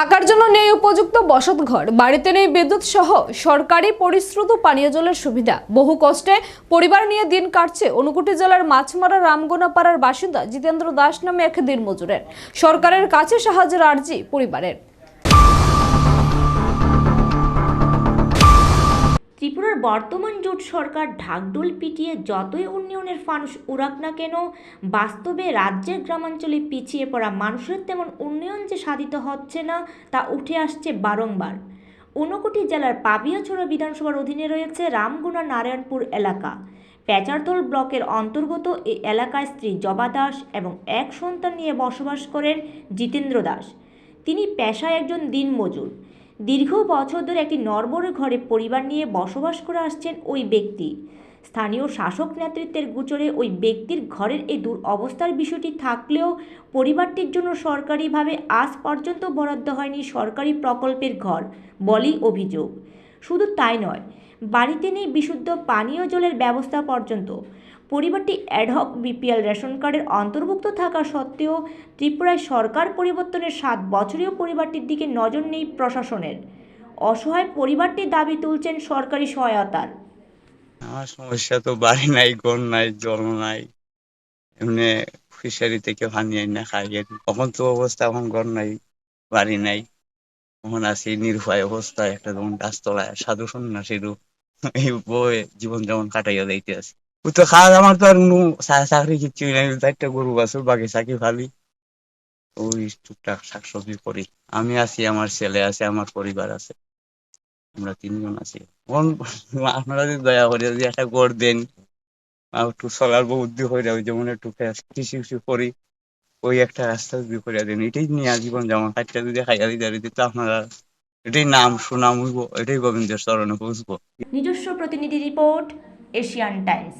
থাকার জন্য নেই উপযুক্ত বসত ঘর বাড়িতে নেই বিদ্যুৎ সহ সরকারি পরিশ্রুত পানীয় জলের সুবিধা। বহু কষ্টে পরিবার নিয়ে দিন কাটছে। অনুকুটি জেলার মাছমারা রামগোনা পাড়ার বাসিন্দা জিতেন্দ্র দাস নামে এক দিন মজুরের সরকারের কাছে সাহায্যের আর্জি পরিবারের। বর্তমান জোট সরকার ঢাকঢোল পিটিয়ে যতই উন্নয়নের ফানুষ উড়াক না কেন, বাস্তবে রাজ্যের গ্রামাঞ্চলে পিছিয়ে পড়া মানুষের তেমন উন্নয়ন যে সাধিত হচ্ছে না, তা উঠে আসছে বারংবার। ঊনকোটি জেলার পাবিয়াছড়া বিধানসভার অধীনে রয়েছে রামগুনা নারায়ণপুর এলাকা। প্যাচারতল ব্লকের অন্তর্গত এই এলাকায় স্ত্রী জবা দাস এবং এক সন্তান নিয়ে বসবাস করেন জিতেন্দ্র দাস। তিনি পেশায় একজন দিনমজুর। দীর্ঘ বছর ধরে একটি নরবরে ঘরে পরিবার নিয়ে বসবাস করে আসছেন ওই ব্যক্তি। স্থানীয় শাসক নেতৃত্বের গুচরে ওই ব্যক্তির ঘরের এই দুরবস্থার বিষয়টি থাকলেও পরিবারটির জন্য সরকারিভাবে আজ পর্যন্ত বরাদ্দ হয়নি সরকারি প্রকল্পের ঘর, বলেই অভিযোগ। শুধু তাই নয়, বাড়িতে নেই বিশুদ্ধ পানীয় জলের ব্যবস্থা পর্যন্ত। পরিবারটি অ্যাডহক বিপিএল রেশন কার্ডের অন্তর্ভুক্ত থাকা সত্ত্বেও ত্রিপুরায় সরকার পরিবর্তনের সাত বছরেও পরিবারটির দিকে নজর নেই প্রশাসনের। অসহায় পরিবারটি দাবি তুলছেন সরকারি সহায়তার। আমার সমস্যা তো বাড়ি নাই, ঘর নাই, জল নাই। এমনি ফিশারি থেকে পানি না খাই। তখন তো অবস্থা, এখন ঘর নাই, বাড়ি নাই। তখন আছি নির্ভয় অবস্থায়, একটা যেমন গাছতলায়, সাধু সন্ন্যাসীরও এই বয়ে জীবন যেমন কাটাইয়া যাইতে আছে ও তো খাওয়া আমার তো আর চাকরি নাই। চারটা গরু বাকি ফালি ওই টুকটাক শাকসবজি করি। আমি আছি, আমার ছেলে আছে, আমার পরিবার আছে। আমরা তিনজন আছি। আপনারা যদি দয়া করে যদি একটা গড় দেন একটু চলার বুদ্ধি হয়ে যাবে যেমন একটু কৃষি উষি করি, ওই একটা রাস্তা যদি করে দেন, এটাই নিয়ে জীবন যেমন কাজটা যদি খাইয়া দিতে তো আপনারা এটাই নাম, সুনাম হইব, এটাই গোবিন্দের চরণে পৌঁছবো। নিজস্ব প্রতিনিধি রিপোর্ট এশিয়ান টাইমস